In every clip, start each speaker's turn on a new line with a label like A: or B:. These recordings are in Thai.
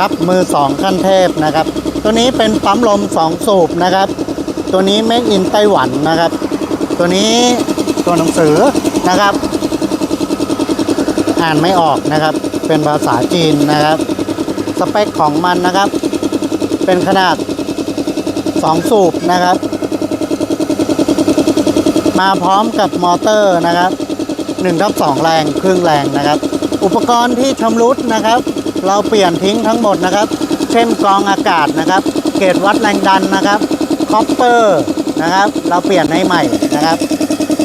A: ครับมือสองขั้นเทพนะครับ ตัวนี้เป็นปั๊มลมสองสูบนะครับ ตัวนี้ Made in ไต้หวันนะครับ ตัวนี้ตัวหนังสือนะครับ อ่านไม่ออกนะครับ เป็นภาษาจีนนะครับ สเปคของมันนะครับ เป็นขนาด2สูบนะครับ มาพร้อมกับมอเตอร์นะครับ1ทับ2แรงครึ่งแรงนะครับ อุปกรณ์ที่ชำรุดนะครับ เราเปลี่ยนทิ้งทั้งหมดนะครับ เช่นกรองอากาศนะครับ เกจวัดแรงดันนะครับคอปเปอร์นะครับ เราเปลี่ยนให้ใหม่นะครับ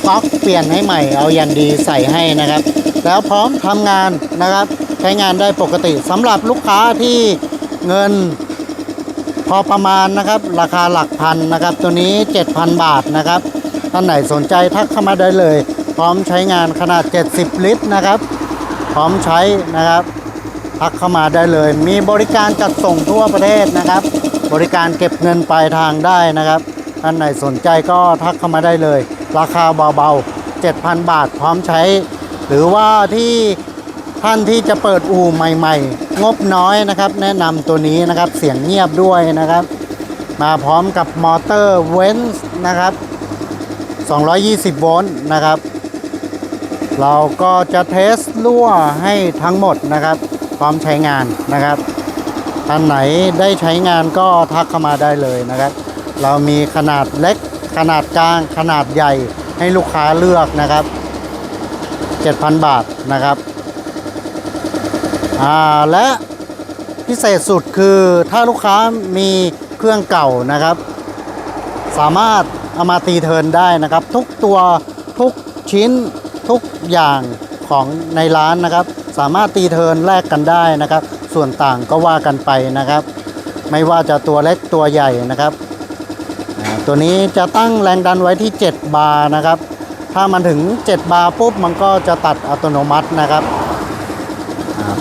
A: ก๊อกเปลี่ยนให้ใหม่เอาอย่างดีใส่ให้นะครับ แล้วพร้อมทำงานนะครับ ใช้งานได้ปกติสำหรับลูกค้าที่เงินพอประมาณนะครับ ราคาหลักพันนะครับ ตัวนี้ 7,000 บาทนะครับท่านไหนสนใจทักเข้ามาได้เลย พร้อมใช้งานขนาด 70 ลิตรนะครับ ร้อมใช้นะครับทักเข้ามาได้เลย มีบริการจัดส่งทั่วประเทศนะครับ บริการเก็บเงินปลายทางได้นะครับท่านไหนสนใจก็ทักเข้ามาได้เลย ราคาเบาๆ 7,000 บาทพร้อมใช้ หรือว่าที่ท่านที่จะเปิดอู่ใหม่ ๆ งบน้อยนะครับ แนะนำตัวนี้นะครับเสียงเงียบด้วยนะครับ มาพร้อมกับมอเตอร์เวนส์นะครับ 220 โวลต์นะครับ เราก็จะเทสรั่วให้ทั้งหมดนะครับ พร้อมใช้งานนะครับท่านไหนได้ใช้งานก็ทักเข้ามาได้เลยนะครับ เรามีขนาดเล็กขนาดกลางขนาดใหญ่ให้ลูกค้าเลือกนะครับ 7,000 บาทนะครับอ่าและพิเศษสุดคือถ้าลูกค้ามีเครื่องเก่านะครับ สามารถเอามาตีเทินได้นะครับ ทุกตัวทุกชิ้น ทุกอย่างของในร้านนะครับ สามารถตีเทินแลกกันได้นะครับ ส่วนต่างก็ว่ากันไปนะครับ ไม่ว่าจะตัวเล็กตัวใหญ่นะครับ ตัวนี้จะตั้งแรงดันไว้ที่ 7 บาร์นะครับ ถ้ามันถึง 7 บาร์ปุ๊บมันก็จะตัดอัตโนมัตินะครับ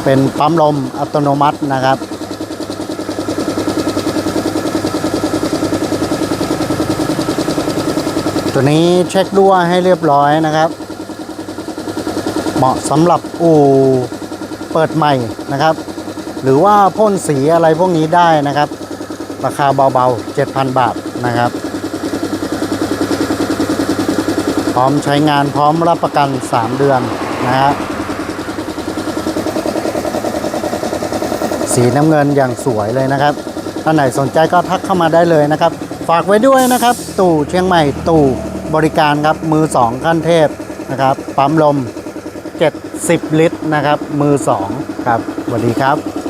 A: เป็นปั๊มลมอัตโนมัตินะครับตัวนี้เช็ครั่วให้เรียบร้อยนะครับ เหมาะสำหรับอู่เปิดใหม่นะครับ หรือว่าพ่นสีอะไรพวกนี้ได้นะครับ ราคาเบาๆ 7,000 บาทนะครับ พร้อมใช้งานพร้อมรับประกัน 3 เดือนนะฮะสีน้ำเงินอย่างสวยเลยนะครับท่านไหนสนใจก็ทักเข้ามาได้เลยนะครับ ฝากไว้ด้วยนะครับ ตู่เชียงใหม่ตู่บริการครับมือ2ขั้นเทพนะครับ ปั๊มลม 70 ลิตรนะครับ มือ 2 ครับสวัสดีครับ